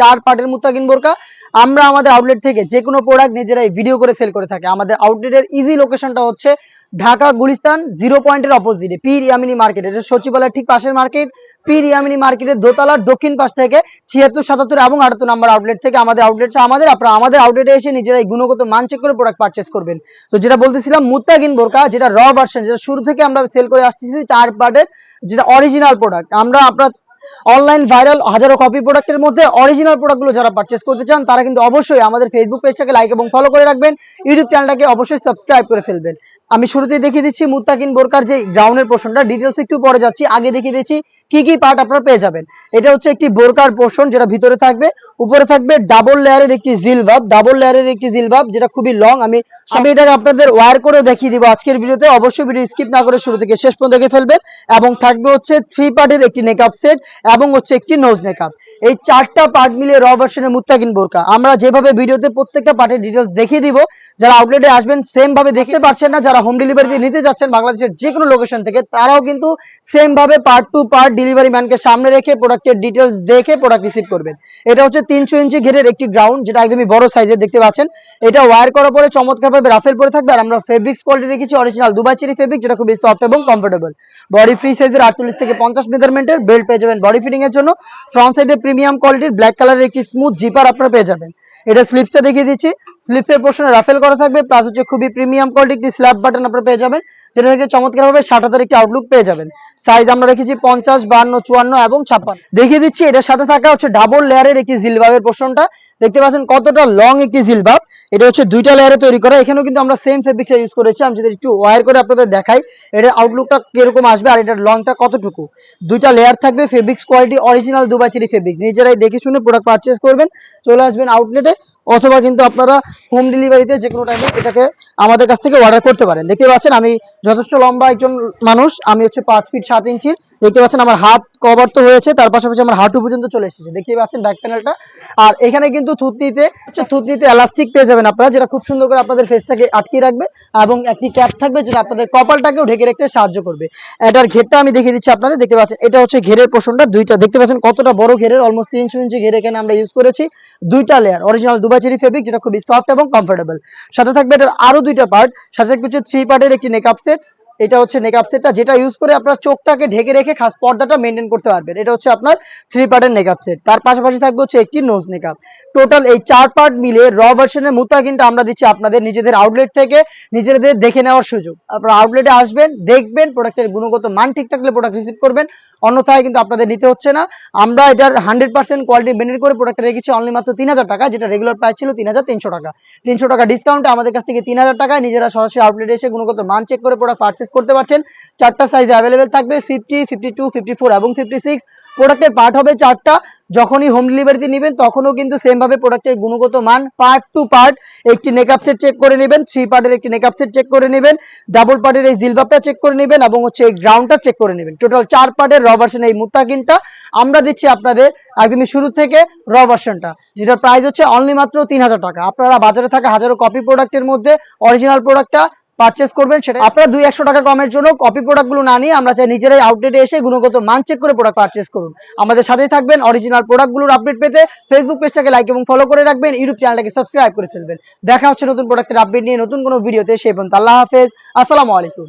চার পার্টের মুত্তাকিন বোরকা। আমরা আমাদের আউটলেট থেকে যে কোনো প্রোডাক্ট নিজেরাই ভিডিও করে সেল করে থাকি। আমাদের আউটলেটের ইজি লোকেশনটা হচ্ছে ঢাকা গুলিস্তান জিরো পয়েন্টের অপোজিটে পীর ইয়ামিনী মার্কেট এটা সচিবালয়ের ঠিক পাশের মার্কেট পীর ইয়ামিনী মার্কেটের দোতলার দক্ষিণ পাশ থেকে ছিয়াত্তর, সাতাত্তর এবং আটাত্তর নাম্বার আউটলেট থেকে আমাদের আউটলেট আমাদের আপনারা আমাদের আউটলেটে এসে নিজেরাই গুণগত মান চেক করে প্রোডাক্ট পারচেস করবেন। তো যেটা বলতেছিলাম, মুত্তাকিন বোরকা, যেটা র ভার্সন যেটা শুরু থেকে আমরা সেল করে আসতেছি, চার পার্টের যেটা অরিজিনাল প্রোডাক্ট আমরা আপনার অনলাইন ভাইরাল হাজারো কপি প্রোডাক্টের মধ্যে অরিজিনাল প্রোডাক্টগুলো যারা পার্চেস করতে চান, তারা কিন্তু অবশ্যই আমাদের ফেসবুক পেজটাকে লাইক এবং ফলো করে রাখবেন। ইউটিউব চ্যানেলটাকে অবশ্যই সাবস্ক্রাইব করে ফেলবেন। আমি শুরুতেই দেখিয়ে দিচ্ছি মুত্তাকিন বোরকার যে গ্রাউন্ডের প্রশ্নটা ডিটেলস একটু পরে যাচ্ছি। আগে দেখিয়ে দিচ্ছি কি কি পার্ট আপনারা পেয়ে যাবেন। এটা হচ্ছে একটি বোরকার পোর্শন যেটা ভিতরে থাকবে। উপরে থাকবে ডাবল লেয়ারের একটি জিলবাব ডাবল লেয়ারের একটি জিলবাব যেটা খুবই লং আমি আমি এটাকে আপনাদের ওয়্যার করেও দেখিয়ে দিব আজকের ভিডিওতে। অবশ্যই ভিডিও স্কিপ না করে শুরু থেকে শেষ পর্যন্ত দেখে ফেলবেন। এবং থাকবে হচ্ছে থ্রি পার্টের একটি নেকআপ সেট এবং হচ্ছে একটি নোজ নেকআপ এই চারটা পার্ট মিলিয়ে র ভার্সনের মুত্তাকিন বোরকা। আমরা যেভাবে ভিডিওতে প্রত্যেকটা পার্টের ডিটেলস দেখিয়ে দিব। যারা আউটলেটে আসবেন সেম ভাবে দেখতে পারছেন না, যারা হোম ডেলিভারিতে নিতে যাচ্ছেন, বাংলাদেশের যে কোনো লোকেশন থেকে, তারাও কিন্তু সেম ভাবে পার্ট টু পার্ট ডেলিভারি ম্যানকে সামনে রেখে প্রোডাক্টের ডিটেলস দেখে প্রোডাক্ট রিসিভ করবেন। এটা হচ্ছে তিনশো ইঞ্চি ঘেরের একটি গ্রাউন্ড যেটা একদমই বড় সাইজের দেখতে পাচ্ছেন। এটা ওয়ার করার পরে চমৎকারভাবে রাফেল পরে থাকবে, আর আমরা ফেব্রিক্স কোয়ালিটি রেখেছি অরিজিনাল দুবাই চেরি ফেব্রিক যেটা খুবই সফট এবং কমফোর্টেবল বডি ফ্রি সাইজের আটচল্লিশ থেকে পঞ্চাশ মেজারমেন্টের বেল্ট পেয়ে যাবেন বডি ফিটিং এর জন্য। ফ্রন্ট সাইডে প্রিমিয়াম কোয়ালিটির ব্ল্যাক কালারের একটি স্মুথ জিপার আপনারা পেয়ে যাবেন। এটা স্লিপসটা দেখিয়ে দিচ্ছি। স্লিপসের পোর্শনে রাফেল করা থাকবে প্লাস হচ্ছে খুবই প্রিমিয়াম কোয়ালিটি একটি স্ল্যাব বাটন আপনারা পেয়ে যাবেন, যেটা থেকে চমৎকারভাবে ষাট হাজার একটি আউটলুক পেয়ে যাবেন। সাইজ আমরা রেখেছি পঞ্চাশ বান্ন চুয়ান্ন এবং ছাপ্পান্ন। দেখিয়ে দিচ্ছি, এটার সাথে থাকা হচ্ছে ডাবল লেয়ারের একটি জিলবাবের পোর্শনটা দেখতে পাচ্ছেন কতটা লং একটি জিলবাব। এটা হচ্ছে দুইটা লেয়ারে তৈরি করা। এখানেও কিন্তু আমরা সেম ফেব্রিক্স ইউজ করেছি। আমি যদি একটু ওয়ার করে আপনাদের দেখাই, এটার আউটলুকটা কীরকম আসবে আর এটার লংটা কতটুকু? দুইটা লেয়ার থাকবে fabrics quality original Dubai cherry fabric নিজেরাই দেখে শুনে প্রোডাক্ট পারচেস করবেন, চলে আসবেন আউটলেটে অথবা কিন্তু আপনারা হোম ডেলিভারিতে যে কোনো টাইমে এটাকে আমাদের কাছ থেকে অর্ডার করতে পারেন। দেখতে পাচ্ছেন আমি যথেষ্ট লম্বা একজন মানুষ, আমি হচ্ছে পাঁচ ফিট সাত ইঞ্চি দেখতে পাচ্ছেন আমার হাত কভার তো হয়েছে, তার পাশাপাশি আমার হাঁটু পর্যন্ত চলে এসেছে। দেখতে পাচ্ছেন ব্যাক প্যানেলটা আর এখানে কিন্তু থুতনিতে, হচ্ছে থুতনিতে এলাস্টিক পেয়ে যাবেন আপনারা, যেটা খুব সুন্দর করে আপনাদের ফেসটাকে আটকে রাখবে এবং একটি ক্যাপ থাকবে যেটা আপনাদের কপালটাকেও ঢেকে রাখতে সাহায্য করবে। এটার ঘেরটা আমি দেখিয়ে দিচ্ছি আপনাদের। দেখতে পাচ্ছেন, এটা হচ্ছে ঘেরের পোষণটা দুইটা। দেখতে পাচ্ছেন কতটা বড় ঘেরের অলমোস্ট তিনশো ইঞ্চি ঘের এখানে আমরা ইউজ করেছি। দুইটা layer original Dubai cherry fabric যেটা খুবই সফট এবং কমফোর্টেবল সাথে থাকবে এটার আরও দুইটা পার্ট সাথে থাকবে হচ্ছে থ্রি পার্টের একটি নেকআপ সেট এটা হচ্ছে নেকআপ সেটটা যেটা ইউজ করে আপনার চোখটাকে ঢেকে রেখে খাস পর্দাটা মেনটেন করতে পারবেন। এটা হচ্ছে আপনার থ্রি পার্টের নেকআপ সেট তার পাশাপাশি থাকবে হচ্ছে একটি নোজ নেকআপ টোটাল এই চার পার্ট মিলে র ভার্সনের মুতাকিনটা আমরা দিচ্ছি আপনাদের নিজেদের আউটলেট থেকে, নিজেদের দেখে নেওয়ার সুযোগ। আপনারা আউটলেটে আসবেন, দেখবেন প্রোডাক্টের গুণগত মান ঠিক থাকলে প্রোডাক্ট রিসিভ করবেন। অন্যথায় কিন্তু আপনাদের নিতে হচ্ছে না। আমরা এটার হান্ড্রেড পার্সেন্ট কোয়ালিটি মেনটেন করে প্রোডাক্ট রেখেছি অনলি মাত্র তিন হাজার টাকা, যেটা রেগুলার প্রাইস ছিল তিন হাজার তিনশো টাকা। তিনশো টাকা ডিসকাউন্টে আমাদের কাছ থেকে তিন হাজার টাকায় নিজেরা সরাসরি আউটলেটে এসে গুণগত মান চেক করে প্রোডাক্ট পারচেস করতে পারছেন, চারটা সাইজে অ্যাভেলেবেল থাকবে fifty fifty two fifty four এবং ফিফটি সিক্স প্রোডাক্টের পার্ট হবে চারটা, যখনই হোম ডেলিভারিতে নেবেন, তখনও কিন্তু সেম ভাবে প্রোডাক্টের গুণগত মান পার্ট টু পার্ট একটি নেকআপ সেট চেক করে নেবেন থ্রি পার্টের একটি নেকআপ সেট চেক করে নেবেন ডাবল পার্টের এই জিলবাবটা চেক করে নেবেন এবং হচ্ছে এই গ্রাউন্ডটা চেক করে নেবেন। টোটাল চার পার্টের র ভার্সন এই মুত্তাকিনটা। আমরা দিচ্ছি আপনাদের একদমই শুরু থেকে র ভার্সনটা যেটার প্রাইস হচ্ছে অনলি মাত্র তিন হাজার টাকা। আপনারা বাজারে থাকা হাজারো কপি প্রোডাক্টের মধ্যে অরিজিনাল প্রোডাক্টটা পারচেস করবেন সেটা আপনারা দুই একশো টাকা কমের জন্য কপি প্রোডাক্টগুলো না নিয়ে আমরা চাই নিজেরাই আউটলেটে এসে গুণগত মান চেক করে প্রোডাক্ট পারচেস করুন। আমাদের সাথেই থাকবেন অরিজিনাল প্রোডাক্টগুলোর আপডেট পেতে ফেসবুক পেজটাকে লাইক এবং ফলো করে রাখবেন ইউটিউব চ্যানেলটাকে সাবস্ক্রাইব করে ফেলবেন। দেখা হচ্ছে নতুন প্রোডাক্টের আপডেট নিয়ে নতুন কোনো ভিডিওতে সেই পর্যন্ত আল্লাহ হাফেজ। আসসালামু আলাইকুম।